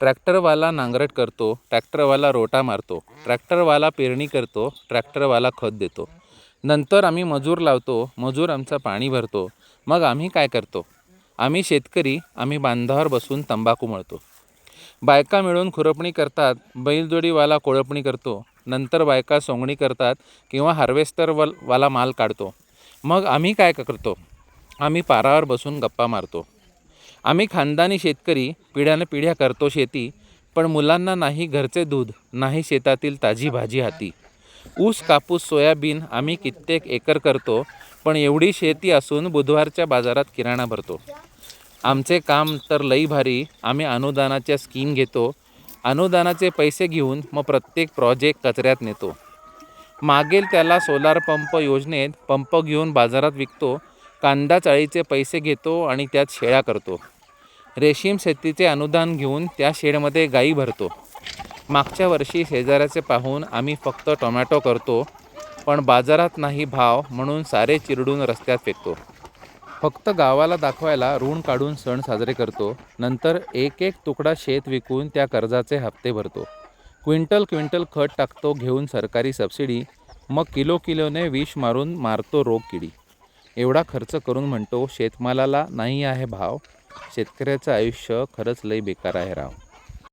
ट्रॅक्टरवाला नांगरट करतो ट्रॅक्टरवाला रोटा मारतो ट्रॅक्टरवाला पेरणी करतो ट्रॅक्टरवाला खत देतो. नंतर आम्ही मजूर लावतो मजूर आमचा पाणी भरतो. मग आम्ही काय करतो? आम्ही शेतकरी आम्ही बांधावर बसून तंबाखू मळतो. बायका मिळून खुरपणी करतात बैलजोडीवाला कोळपणी करतो. नंतर बायका सोंगणी करतात किंवा हार्वेस्टर वल वाला माल काढतो. मग आम्ही काय करतो? आम्ही पारावर बसून गप्पा मारतो. आम्ही खानदानी शेतकरी पिढ्यानपिढ्या करतो शेती पण मुलांना नाही घरचे दूध नाही शेतातील ताजी भाजी हाती. ऊस कापूस सोयाबीन आम्ही कित्येक एकर करतो पण एवढी शेती असून बुधवारच्या बाजारात किराणा भरतो. आमचे काम तर लई भारी आम्ही अनुदानाच्या स्कीम घेतो. अनुदानाचे पैसे घेऊन मग प्रत्येक प्रोजेक्ट कचऱ्यात नेतो. मागेल त्याला सोलार पंप योजनेत पंप घेऊन बाजारात विकतो कांदा चाळीचे पैसे घेतो आणि त्यात शेळ्या करतो. रेशीम शेतीचे अनुदान घेऊन त्या शेडमध्ये गाई भरतो. मागच्या वर्षी शेजाऱ्याचे पाहून आम्ही फक्त टोमॅटो करतो पण बाजारात नाही भाव म्हणून सारे चिरडून रस्त्यात फेकतो. फक्त गावाला दाखवायला ऋण काढून सण साजरे करतो नंतर एक एक तुकडा शेत विकून त्या कर्जाचे हप्ते भरतो. क्विंटल क्विंटल खत टाकतो घेऊन सरकारी सबसिडी मग किलो किलोने विष मारून मारतो रोग किडी एवढा खर्च करून म्हणतो शेतमालाला नाही आहे भाव. शेतकऱ्याचं आयुष्य खरंच लई बेकार आहे राव.